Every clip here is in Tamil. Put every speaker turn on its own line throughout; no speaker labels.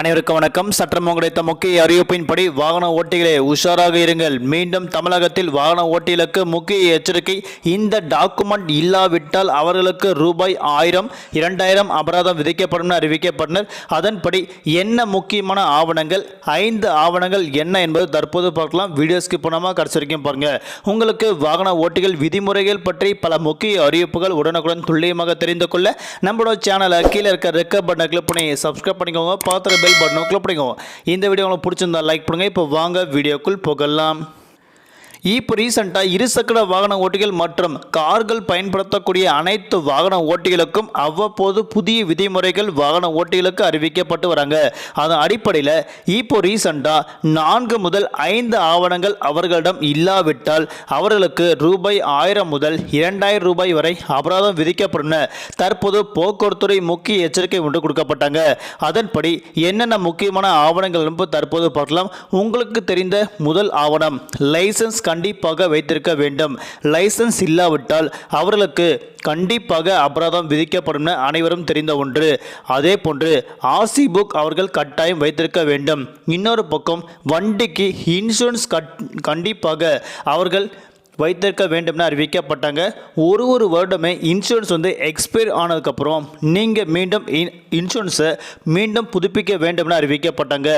அனைவருக்கும் வணக்கம். சற்றம் கிடைத்த முக்கிய அறிவிப்பின்படி வாகன ஓட்டிகளே உஷாராக இருங்கள். மீண்டும் தமிழகத்தில் வாகன ஓட்டிகளுக்கு முக்கிய எச்சரிக்கை இந்த டாக்குமெண்ட் இல்லாவிட்டால் அவர்களுக்கு ரூபாய் ஆயிரம் இரண்டாயிரம் அபராதம் விதிக்கப்படும் அறிவிக்கப்பட்டனர். அதன்படி என்ன முக்கியமான ஆவணங்கள் ஐந்து ஆவணங்கள் என்ன என்பது தற்போது பார்க்கலாம். வீடியோஸ்க்கு பணமாக கடைசி வரைக்கும் பாருங்க. உங்களுக்கு வாகன ஓட்டிகள் விதிமுறைகள் பற்றி பல முக்கிய அறிவிப்புகள் உடனுக்குடன் துல்லியமாக தெரிந்து கொள்ள நம்மளோட சேனலை கீழே இருக்க ரெக்க பட்டனை கிளிக் பண்ணி சப்ஸ்கிரைப் பண்ணிக்கோங்க. பார்த்து பெல் பட்டனும் கிளிக் பண்ணிக்கோங்க. இந்த வீடியோ உங்களுக்கு பிடிச்சிருந்தா லைக் பண்ணுங்க. இப்போ வாங்க வீடியோக்குள் போகலாம். இப்போ ரீசெண்டாக இருசக்கர வாகன ஓட்டிகள் மற்றும் கார்கள் பயன்படுத்தக்கூடிய அனைத்து வாகன ஓட்டிகளுக்கும் அவ்வப்போது புதிய விதிமுறைகள் வாகன ஓட்டிகளுக்கு அறிவிக்கப்பட்டு வராங்க. அதன் அடிப்படையில் இப்போ ரீசெண்டாக நான்கு முதல் ஐந்து ஆவணங்கள் அவர்களிடம் இல்லாவிட்டால் அவர்களுக்கு ரூபாய் ஆயிரம் முதல் இரண்டாயிரம் ரூபாய் வரை அபராதம் விதிக்கப்படும். தற்போது போக்குவரத்துறை முக்கிய எச்சரிக்கை ஒன்று கொடுக்கப்பட்டாங்க. அதன்படி என்னென்ன முக்கியமான ஆவணங்கள் தற்போது பார்க்கலாம். உங்களுக்கு தெரிந்த முதல் ஆவணம் லைசன்ஸ் கண்டிப்பாக வைத்திருக்க வேண்டும். லைசன்ஸ் இல்லாவிட்டால் அவர்களுக்கு கண்டிப்பாக அபராதம் விதிக்கப்படும் என அனைவரும் தெரிந்த ஒன்று. அதே போன்று ஆசி புக் அவர்கள் கட்டாயம் வைத்திருக்க வேண்டும். இன்னொரு பக்கம் வண்டிக்கு இன்சூரன்ஸ் கட் கண்டிப்பாக அவர்கள் வைத்திருக்க வேண்டும்னு அறிவிக்கப்பட்டாங்க. ஒரு ஒரு வருடமே இன்சூரன்ஸ் வந்து எக்ஸ்பயர் ஆனதுக்கப்புறம் நீங்கள் மீண்டும் இன் இன்சூரன்ஸை மீண்டும் புதுப்பிக்க வேண்டும்னு அறிவிக்கப்பட்டாங்க.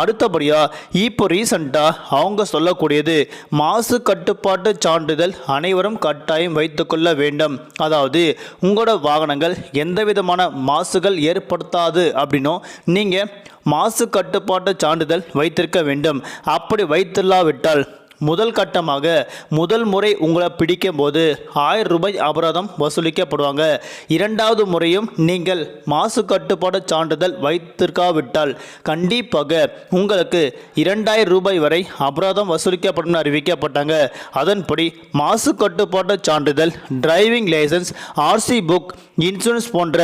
அடுத்தபடியாக இப்போ ரீசண்டாக அவங்க சொல்லக்கூடியது மாசு கட்டுப்பாட்டு சான்றிதழ் அனைவரும் கட்டாயம் வைத்துக்கொள்ள வேண்டும். அதாவது உங்களோட வாகனங்கள் எந்த விதமான மாசுகள் ஏற்படுத்தாது அப்படின்னும் நீங்கள் மாசு கட்டுப்பாட்டு சான்றிதழ் வைத்திருக்க வேண்டும். அப்படி வைத்தில்லாவிட்டால் முதல் கட்டமாக முதல் முறை உங்களை பிடிக்கும் போது ஆயிரம் ரூபாய் அபராதம் வசூலிக்கப்படுவாங்க. இரண்டாவது முறையும் நீங்கள் மாசு கட்டுப்பாடு சான்றிதழ் வைத்திருக்காவிட்டால் கண்டிப்பாக உங்களுக்கு இரண்டாயிரம் ரூபாய் வரை அபராதம் வசூலிக்கப்படும் அறிவிக்கப்பட்டாங்க. அதன்படி மாசு கட்டுப்பாட்டு சான்றிதழ் driving licence RC book insurance போன்ற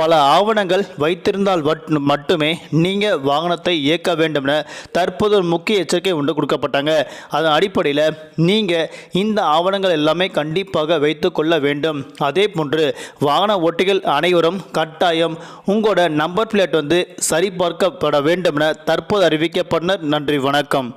பல ஆவணங்கள் வைத்திருந்தால் மட்டுமே நீங்கள் வாகனத்தை இயக்க வேண்டும் என தற்போது ஒரு முக்கிய எச்சரிக்கை ஒன்று கொடுக்கப்பட்டாங்க. அதன் அடிப்படையில் நீங்கள் இந்த ஆவணங்கள் எல்லாமே கண்டிப்பாக வைத்து கொள்ள வேண்டும். அதே போன்று வாகன ஓட்டிகள் அனைவரும் கட்டாயம் உங்களோட நம்பர் பிளேட் வந்து சரிபார்க்கப்பட வேண்டும் என தற்போது அறிவிக்கப்பட்டனர் நன்றி வணக்கம்.